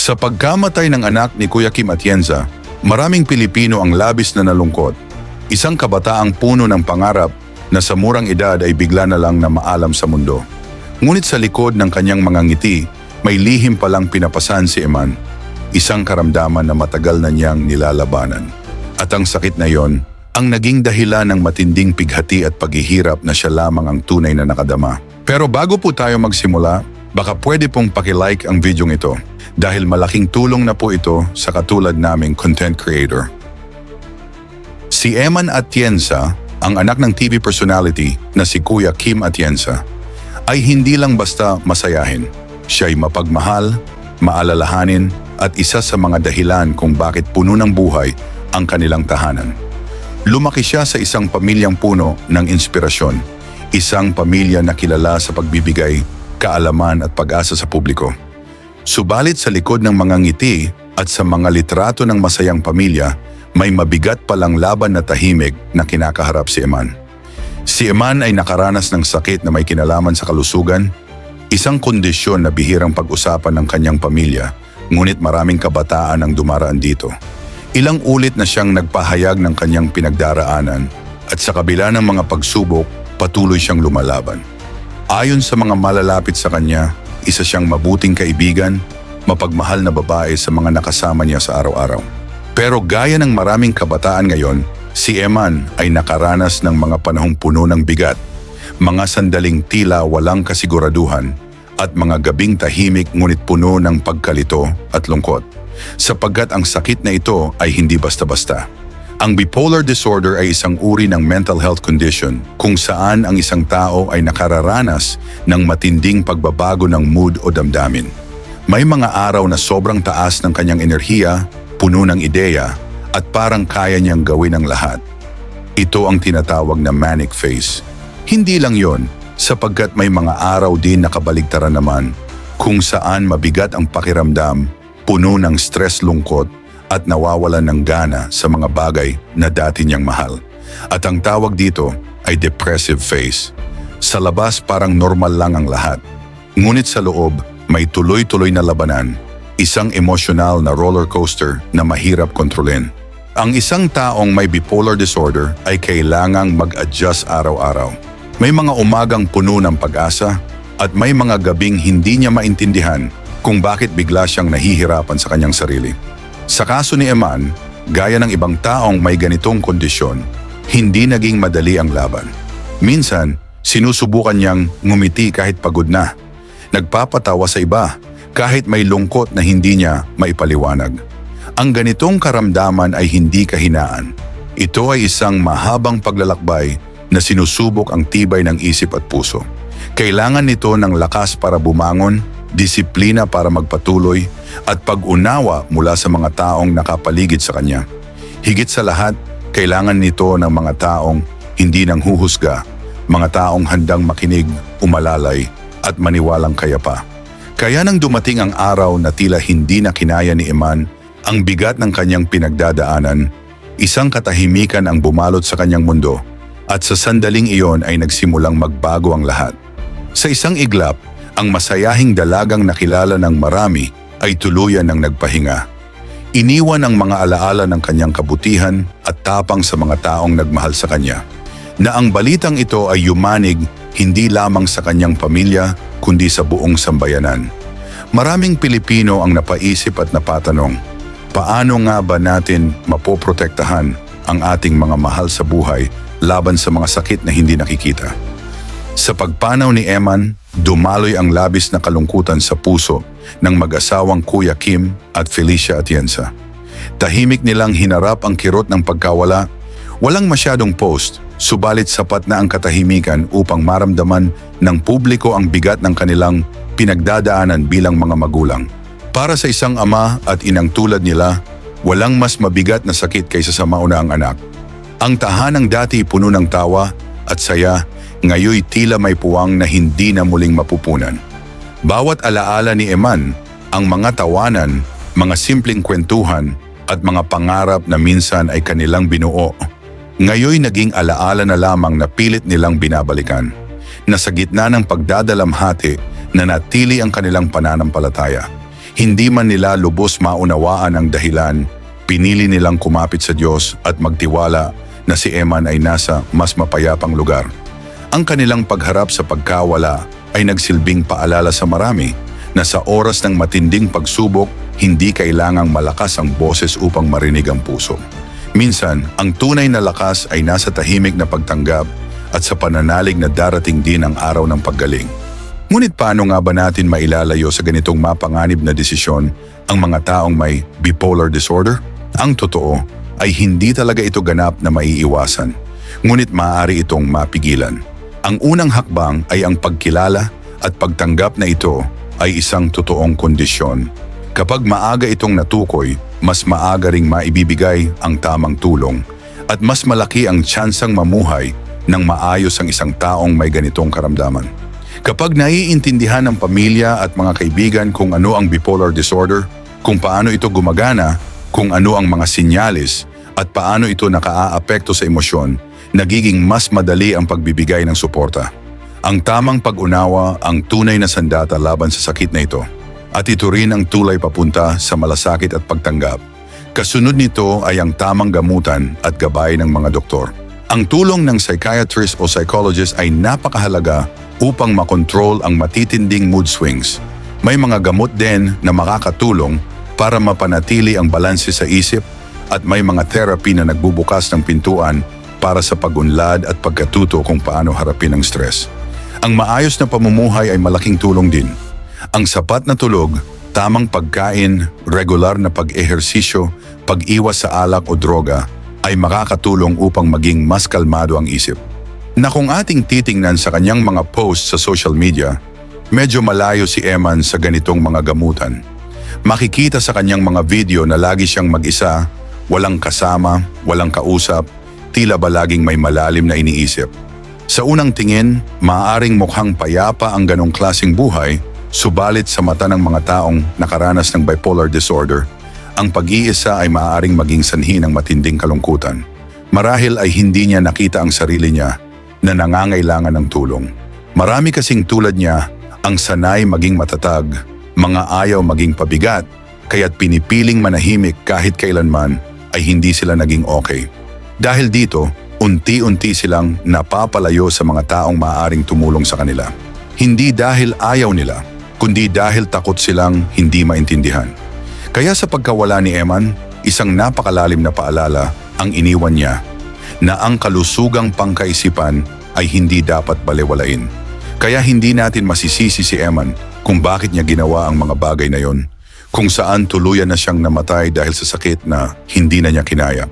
Sa pagkamatay ng anak ni Kuya Kim Atienza, maraming Pilipino ang labis na nalungkot. Isang kabataang puno ng pangarap na sa murang edad ay bigla na lang na maalam sa mundo. Ngunit sa likod ng kanyang mga ngiti, may lihim palang pinapasan si Eman. Isang karamdaman na matagal na niyang nilalabanan. At ang sakit na yon, ang naging dahilan ng matinding pighati at paghihirap na siya lamang ang tunay na nakadama. Pero bago po tayo magsimula, baka pwede pong pakilike ang video ito dahil malaking tulong na po ito sa katulad naming content creator. Si Eman Atienza, ang anak ng TV personality na si Kuya Kim Atienza, ay hindi lang basta masayahin. Siya'y mapagmahal, maalalahanin at isa sa mga dahilan kung bakit puno ng buhay ang kanilang tahanan. Lumaki siya sa isang pamilyang puno ng inspirasyon, isang pamilya na kilala sa pagbibigay, kaalaman at pag-asa sa publiko. Subalit sa likod ng mga ngiti at sa mga litrato ng masayang pamilya, may mabigat palang laban na tahimik na kinakaharap si Eman. Si Eman ay nakaranas ng sakit na may kinalaman sa kalusugan, isang kondisyon na bihirang pag-usapan ng kanyang pamilya, ngunit maraming kabataan ang dumaraan dito. Ilang ulit na siyang nagpahayag ng kanyang pinagdaraanan at sa kabila ng mga pagsubok, patuloy siyang lumalaban. Ayon sa mga malalapit sa kanya, isa siyang mabuting kaibigan, mapagmahal na babae sa mga nakasama niya sa araw-araw. Pero gaya ng maraming kabataan ngayon, si Eman ay nakaranas ng mga panahong puno ng bigat, mga sandaling tila walang kasiguraduhan, at mga gabing tahimik ngunit puno ng pagkalito at lungkot. Sapagkat ang sakit na ito ay hindi basta-basta. Ang bipolar disorder ay isang uri ng mental health condition kung saan ang isang tao ay nakararanas ng matinding pagbabago ng mood o damdamin. May mga araw na sobrang taas ng kanyang enerhiya, puno ng ideya, at parang kaya niyang gawin ang lahat. Ito ang tinatawag na manic phase. Hindi lang yon, sapagkat may mga araw din nakabaligtaran naman kung saan mabigat ang pakiramdam, puno ng stress lungkot at nawawalan ng gana sa mga bagay na dati niyang mahal. At ang tawag dito ay depressive phase. Sa labas parang normal lang ang lahat. Ngunit sa loob, may tuloy-tuloy na labanan, isang emosyonal na roller coaster na mahirap kontrolin. Ang isang taong may bipolar disorder ay kailangang mag-adjust araw-araw. May mga umagang puno ng pag-asa at may mga gabing hindi niya maintindihan kung bakit bigla siyang nahihirapan sa kanyang sarili. Sa kaso ni Eman, gaya ng ibang taong may ganitong kondisyon, hindi naging madali ang laban. Minsan, sinusubukan niyang ngumiti kahit pagod na. Nagpapatawa sa iba kahit may lungkot na hindi niya maipaliwanag. Ang ganitong karamdaman ay hindi kahinaan. Ito ay isang mahabang paglalakbay na sinusubok ang tibay ng isip at puso. Kailangan nito ng lakas para bumangon, disiplina para magpatuloy, at pag-unawa mula sa mga taong nakapaligid sa kanya. Higit sa lahat, kailangan nito ng mga taong hindi nang huhusga, mga taong handang makinig, umalalay, at maniwalang kaya pa. Kaya nang dumating ang araw na tila hindi na kinaya ni Iman ang bigat ng kanyang pinagdadaanan, isang katahimikan ang bumalot sa kanyang mundo at sa sandaling iyon ay nagsimulang magbago ang lahat. Sa isang iglap, ang masayahing dalagang nakilala ng marami ay tuluyan ng nagpahinga. Iniwan ang mga alaala ng kanyang kabutihan at tapang sa mga taong nagmahal sa kanya. Na ang balitang ito ay yumanig hindi lamang sa kanyang pamilya kundi sa buong sambayanan. Maraming Pilipino ang napaisip at napatanong, paano nga ba natin mapoprotektahan ang ating mga mahal sa buhay laban sa mga sakit na hindi nakikita? Sa pagpanaw ni Eman, dumaloy ang labis na kalungkutan sa puso ng mag-asawang Kuya Kim at Felicia Atienza. Tahimik nilang hinarap ang kirot ng pagkawala. Walang masyadong post, subalit sapat na ang katahimikan upang maramdaman ng publiko ang bigat ng kanilang pinagdadaanan bilang mga magulang. Para sa isang ama at inang tulad nila, walang mas mabigat na sakit kaysa sa maunang anak. Ang tahanang dati puno ng tawa at saya, ngayoy tila may puwang na hindi na muling mapupunan. Bawat alaala ni Eman, ang mga tawanan, mga simpleng kwentuhan at mga pangarap na minsan ay kanilang binuo, ngayoy naging alaala na lamang na pilit nilang binabalikan, na sa gitna ng pagdadalamhati na natili ang kanilang pananampalataya. Hindi man nila lubos maunawaan ang dahilan, pinili nilang kumapit sa Diyos at magtiwala na si Eman ay nasa mas mapayapang lugar. Ang kanilang pagharap sa pagkawala ay nagsilbing paalala sa marami na sa oras ng matinding pagsubok, hindi kailangang malakas ang boses upang marinig ang puso. Minsan, ang tunay na lakas ay nasa tahimik na pagtanggap at sa pananalig na darating din ang araw ng paggaling. Ngunit paano nga ba natin mailalayo sa ganitong mapanganib na desisyon ang mga taong may bipolar disorder? Ang totoo ay hindi talaga ito ganap na maiiwasan, ngunit maaari itong mapigilan. Ang unang hakbang ay ang pagkilala at pagtanggap na ito ay isang totoong kondisyon. Kapag maaga itong natukoy, mas maaga ring maibibigay ang tamang tulong at mas malaki ang tsansang mamuhay ng maayos ang isang taong may ganitong karamdaman. Kapag naiintindihan ng pamilya at mga kaibigan kung ano ang bipolar disorder, kung paano ito gumagana, kung ano ang mga sinyalis, at paano ito nakaaapekto sa emosyon, nagiging mas madali ang pagbibigay ng suporta. Ang tamang pag-unawa ang tunay na sandata laban sa sakit na ito. At ito rin ang tulay papunta sa malasakit at pagtanggap. Kasunod nito ay ang tamang gamutan at gabay ng mga doktor. Ang tulong ng psychiatrist o psychologist ay napakahalaga upang makontrol ang matitinding mood swings. May mga gamot din na makakatulong para mapanatili ang balanse sa isip at may mga therapy na nagbubukas ng pintuan para sa pagunlad at pagkatuto kung paano harapin ang stress. Ang maayos na pamumuhay ay malaking tulong din. Ang sapat na tulog, tamang pagkain, regular na pag-ehersisyo, pag-iwas sa alak o droga ay makakatulong upang maging mas kalmado ang isip. Na kung ating titingnan sa kanyang mga posts sa social media, medyo malayo si Eman sa ganitong mga gamutan. Makikita sa kanyang mga video na lagi siyang mag-isa, walang kasama, walang kausap, tila ba laging may malalim na iniisip. Sa unang tingin, maaaring mukhang payapa ang ganong klasing buhay, subalit sa mata ng mga taong nakaranas ng bipolar disorder, ang pag-iisa ay maaaring maging sanhi ng matinding kalungkutan. Marahil ay hindi niya nakita ang sarili niya na nangangailangan ng tulong. Marami kasing tulad niya ang sanay maging matatag, mga ayaw maging pabigat, kaya't pinipiling manahimik kahit kailanman ay hindi sila naging okay. Dahil dito, unti-unti silang napapalayo sa mga taong maaaring tumulong sa kanila. Hindi dahil ayaw nila, kundi dahil takot silang hindi maintindihan. Kaya sa pagkawala ni Eman, isang napakalalim na paalala ang iniwan niya na ang kalusugang pangkaisipan ay hindi dapat balewalain. Kaya hindi natin masisisi si Eman kung bakit niya ginawa ang mga bagay na yon, kung saan tuluyan na siyang namatay dahil sa sakit na hindi na niya kinaya.